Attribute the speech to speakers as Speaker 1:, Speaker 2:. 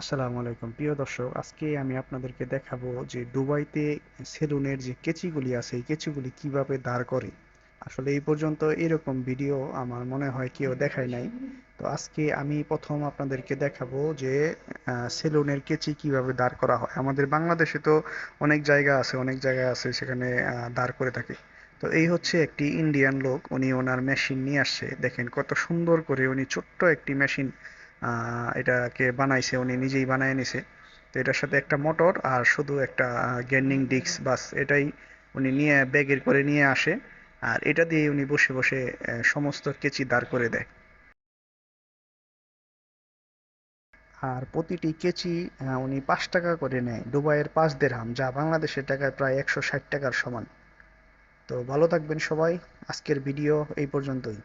Speaker 1: আসসালামু আলাইকুম। প্রিয় দর্শক, আজকে আমি আপনাদেরকে দেখাবো যে দুবাইতে সেলুনের যে কেচিগুলি আছে, এই কেচিগুলি কীভাবে দাঁড় করে। আসলে এই পর্যন্ত এরকম ভিডিও আমার মনে হয় কেউ দেখায় নাই। তো আজকে আমি প্রথম আপনাদেরকে দেখাবো যে সেলুনের কেচি কীভাবে দাঁড় করা হয়। আমাদের বাংলাদেশে তো অনেক জায়গা আছে, অনেক জায়গা আছে সেখানে দাঁড় করে থাকে। তো এই হচ্ছে একটি ইন্ডিয়ান লোক, উনি ওনার মেশিন নিয়ে আসছে। দেখেন কত সুন্দর করে উনি ছোট্ট একটি মেশিন এটাকে বানাইছে, উনি নিজেই বানায় নিছে। তো এটার সাথে একটা মোটর আর শুধু একটা গ্যান্ডিং ডিস্ক, বাস এটাই উনি নিয়ে, ব্যাগের করে নিয়ে আসে। আর এটা দিয়ে উনি বসে বসে সমস্ত কেচি দাঁড় করে দেয়। আর প্রতিটি কেচি উনি পাঁচ টাকা করে নেয়। দুবাইয়ের পাঁচ দেড়হাম, যা বাংলাদেশের টাকায় প্রায় একশো ষাট টাকার সমান। তো ভালো থাকবেন সবাই। আজকের ভিডিও এই পর্যন্তই।